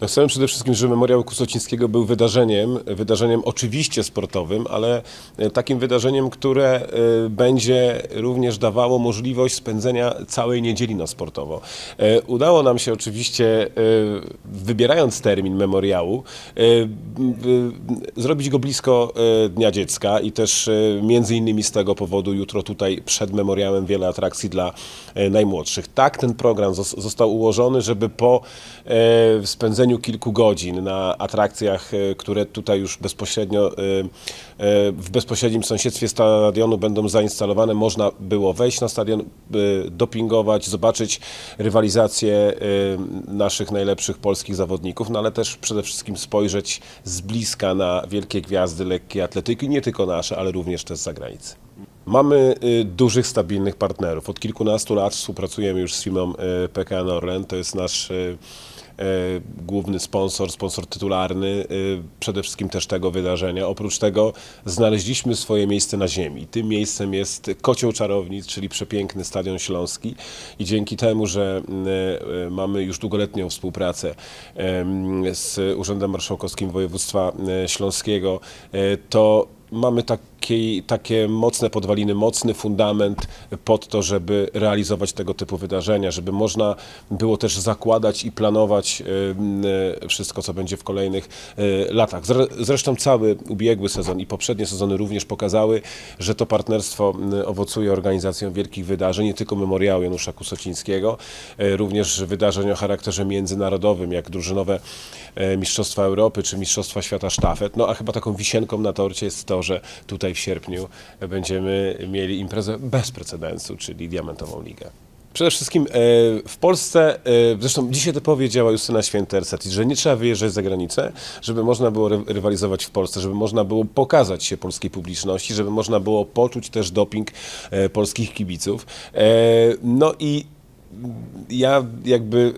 No chcemy przede wszystkim, żeby Memoriał Kusocińskiego był wydarzeniem, wydarzeniem oczywiście sportowym, ale e, takim wydarzeniem, które e, będzie również dawało możliwość spędzenia całej niedzieli na sportowo. E, Udało nam się oczywiście, wybierając termin memoriału, zrobić go blisko Dnia Dziecka i też między innymi z tego powodu jutro tutaj przed memoriałem wiele atrakcji dla najmłodszych. Tak ten program zos- został ułożony, żeby po e, spędzeniu kilku godzin na atrakcjach, e, które tutaj już bezpośrednio e, e, w bezpośrednim sąsiedztwie stadionu będą zainstalowane, można było wejść na stadion, dopingować, zobaczyć rywalizację naszych najlepszych polskich zawodników, no ale też przede wszystkim spojrzeć z bliska na wielkie gwiazdy lekkiej atletyki, nie tylko nasze, ale również te z zagranicy. Mamy y, dużych, stabilnych partnerów. Od kilkunastu lat współpracujemy już z firmą y, PKN Orlen. To jest nasz y, główny sponsor, sponsor tytularny, y, przede wszystkim też tego wydarzenia. Oprócz tego znaleźliśmy swoje miejsce na ziemi. Tym miejscem jest Kocioł Czarownic, czyli przepiękny Stadion Śląski i dzięki temu, że y, mamy już długoletnią współpracę z Urzędem Marszałkowskim Województwa Śląskiego, to mamy taki, takie mocne podwaliny, mocny fundament pod to, żeby realizować tego typu wydarzenia, żeby można było też zakładać i planować e, wszystko, co będzie w kolejnych e, latach. Zre- Zresztą cały ubiegły sezon i poprzednie sezony również pokazały, że to partnerstwo owocuje organizacją wielkich wydarzeń, nie tylko memoriału Janusza Kusocińskiego, e, również wydarzeń o charakterze międzynarodowym, jak drużynowe Mistrzostwa Europy czy Mistrzostwa Świata Sztafet. No a chyba taką wisienką na torcie jest to, że tutaj w sierpniu będziemy mieli imprezę bez precedensu, czyli Diamentową Ligę. Przede wszystkim e, w Polsce, e, zresztą dzisiaj to powiedziała Justyna Święterset, że nie trzeba wyjeżdżać za granicę, żeby można było ry- rywalizować w Polsce, żeby można było pokazać się polskiej publiczności, żeby można było poczuć też doping e, polskich kibiców. No i ja jakby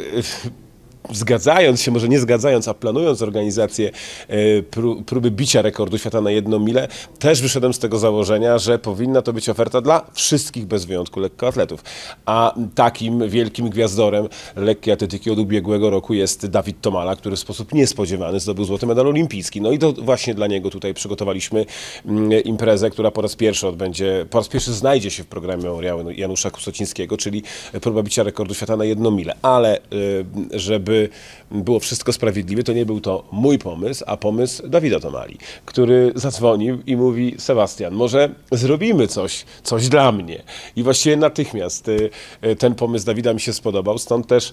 zgadzając się, może nie zgadzając, a planując organizację e, pró- próby bicia rekordu świata na jedną milę, też wyszedłem z tego założenia, że powinna to być oferta dla wszystkich bez wyjątku lekkoatletów. A takim wielkim gwiazdorem lekkiej atletyki od ubiegłego roku jest Dawid Tomala, który w sposób niespodziewany zdobył złoty medal olimpijski. No i to właśnie dla niego tutaj przygotowaliśmy mm, imprezę, która po raz pierwszy odbędzie, po raz pierwszy znajdzie się w programie memoriału Janusza Kusocińskiego, czyli próba bicia rekordu świata na jedną milę. Ale y, żeby było wszystko sprawiedliwe, to nie był to mój pomysł, a pomysł Dawida Tomali, który zadzwonił i mówi Sebastian, może zrobimy coś, coś dla mnie. I właściwie natychmiast y, y, ten pomysł Dawida mi się spodobał, stąd też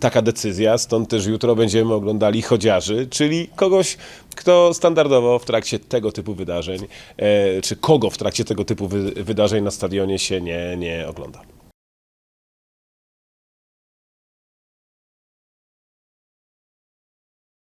taka decyzja, stąd też jutro będziemy oglądali chodziarzy, czyli kogoś, kto standardowo w trakcie tego typu wydarzeń, e, czy kogo w trakcie tego typu wy, wydarzeń na stadionie się nie, nie ogląda.